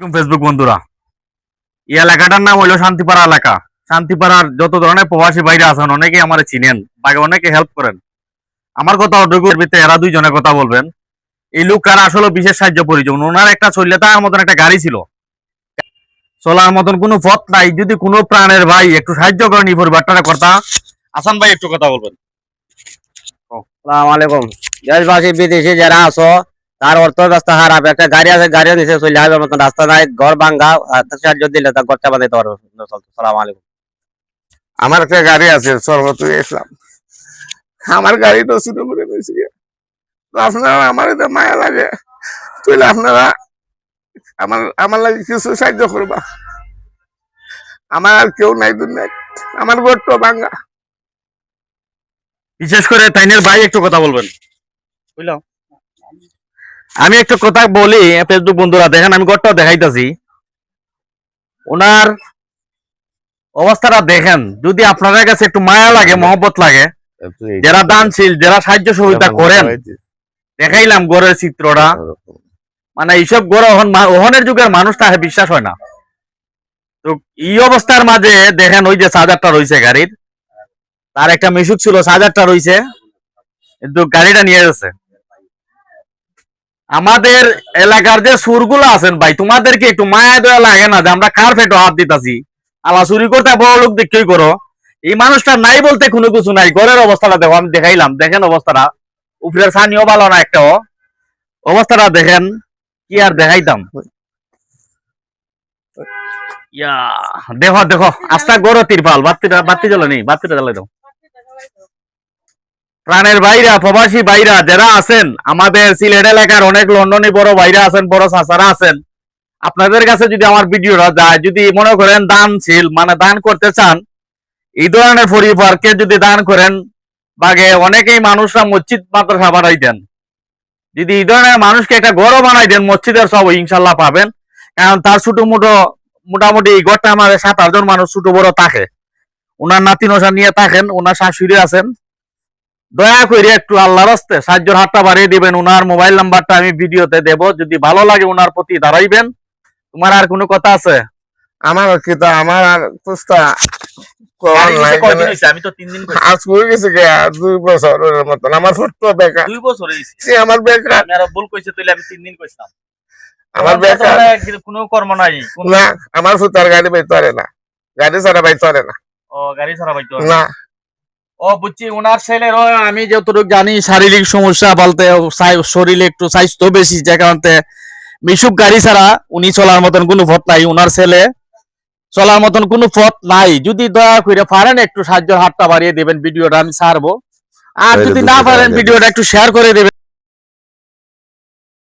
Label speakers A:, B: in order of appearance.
A: Facebook বন্ধুরা। এই এলাকাটার নাম হইল শান্তিপাড়া এলাকা। শান্তিপাড়ার যত ধরনের প্রবাসী বাইরে আছেন, অনেকেই আমার চিনেন বাকি অনেকে হেল্প করেন। আমার কথা অটোগুলোর ভিতরে এরা দুইজনে কথা বলবেন। এই লোকটার আসলে বিশেষ সাহায্য প্রয়োজন। ওনার একটা চললে তার মতন একটা গাড়ি ছিল। চলার মতন কোনো পথ নাই। যদি কোনো প্রাণের ভাই একটু সাহায্য করেন এই পরিবারটা কথা আসান ভাই একটু কথা বলবেন।
B: সালাম আলাইকুম। দেশবাসী, বিদেশে যারা আছো তার অর্থ ব্যবস্থা খারাপ। একটা গাড়ি আছে গাড়িও নিচে চলে যাবে মতন রাস্তা নাই ঘর ভাঙ্গা সাহায্য দিলে তা ঘরটা বানাইতে পারব সালাম আলাইকুম।
C: আমার একটা গাড়ি আছে সর্বত ইসলাম আমার গাড়ি তো শুরু করে দিয়েছি আপনারা আমার এটা মায়া লাগে। তাহলে আপনারা আমার আমার লাগে কিছু সাহায্য করবা। আমার আর কেউ নাই দুনিয়ায়। আমার গোট্ট ভাঙ্গা
A: বিশেষ করে তাইনের ভাই একটু কথা বলবেন। বুঝলাম। আমি একটু কথা বলি ফেসবুক বন্ধুরা দেখেন আমি ঘরটাও দেখাইতাছি। ওনার অবস্থাটা দেখেন যদি আপনাদের কাছে একটু মায়া লাগে মহব্বত লাগে যারা দানশীল যারা সাহায্য সহযোগিতা করেন দেখাইলাম গড়ের চিত্রটা। মানে এইসব গড় ওহনের যুগের মানুষ তাহে বিশ্বাস হয় না। তো এই অবস্থার মাঝে দেখেন ওই যে চার্জারটা রয়েছে গাড়ির। তার একটা মিশুক ছিল চার্জারটা রয়েছে। কিন্তু গাড়িটা নিয়ে গেছে। আমাদের এলাকার যে সুরগুলো আছেন ভাই, তোমাদেরকে একটু মায়া দয়া লাগে না যে আমরা কার ফেটো হাত দিতাছি? আলা চুরি করতে বড় লোক দেখেই করো। এই মানুষটা নাই বলতে কোনো কিছু নাই। ঘরের অবস্থাটা দেখো, আমি দেখাইলাম। দেখেন অবস্থাটা। উপরের সানিও ভালো না একটাও। অবস্থাটা দেখেন, কি আর দেখাইতাম? ইয়া, দেখো দেখো, আস্তা গড় তিরপাল। বাত্তিটা বাতি জ্বলে নেই বাত্তিটা জ্বালাই দাও। প্রাণের বাইরা, প্রবাসী বাইরা, যারা আছেন, আমাদের সিলেট এলাকার অনেক লন্ডনে বড় বাইরা আছেন, বড় চাচারা আছেন। আপনাদের কাছে যদি আমার ভিডিওটা যায়, যদি মনে করেন দান দানশীল মানে দান করতে চান, এই ধরনের পরিবারকে যদি দান করেন, বাগে অনেকেই মানুষরা মসজিদ মাদ্রাসা বানাই দেন। যদি এই ধরনের মানুষকে একটা গড় বানাই দেন, মসজিদের সব ইনশাল্লাহ পাবেন। কারণ তার ছোট মোটো, মোটামুটি এই ঘরটা আমাদের সাত আটজন মানুষ ছোট বড় থাকে। ওনার নাতি নসা নিয়ে থাকেন, ওনার শাশুড়ি আছেন। দয়া করে একটু আল্লাহর হস্তে সাহায্যের হাতটা বাড়িয়ে দিবেন ওনার মোবাইল নাম্বারটা আমি ভিডিওতে দেব। যদি ভালো লাগে ওনার প্রতি দাঁড়াইবেন। তোমার আর কোনো কথা আছে?
C: আমার কিতা আমার আর পুস্তা
A: আমি তো তিন দিন
C: আজ করে গেছে দুই বছরের মতন। আমার ছোট্ট বেকার।
A: দুই বছর
C: আমার বেকার।
A: ভুল কইছে তাইলে আমি তিন দিন কইছিলাম।
C: আমার বেকার।
A: কোনো কর্ম নাই কোনো-
C: না আমার ফুতার গাড়ি বাই চলে না। গাড়ি ছাড়া বাই চলে না।
A: ও গাড়ি ছাড়া
C: না।
A: ও বুঝছি ওনার ছেলের আমি যতটুকু জানি শারীরিক সমস্যা বলতে শরীরে একটু স্বাস্থ্য বেশি যে কারণে মিশুক গাড়ি ছাড়া উনি চলার মতন কোনো পথ নাই ওনার ছেলে চলার মতন কোনো পথ নাই। যদি দয়া করে পারেন একটু সাহায্য হাতটা বাড়িয়ে দেবেন ভিডিওটা আমি ছাড়বো। আর যদি না পারেন ভিডিওটা একটু শেয়ার করে দেবেন।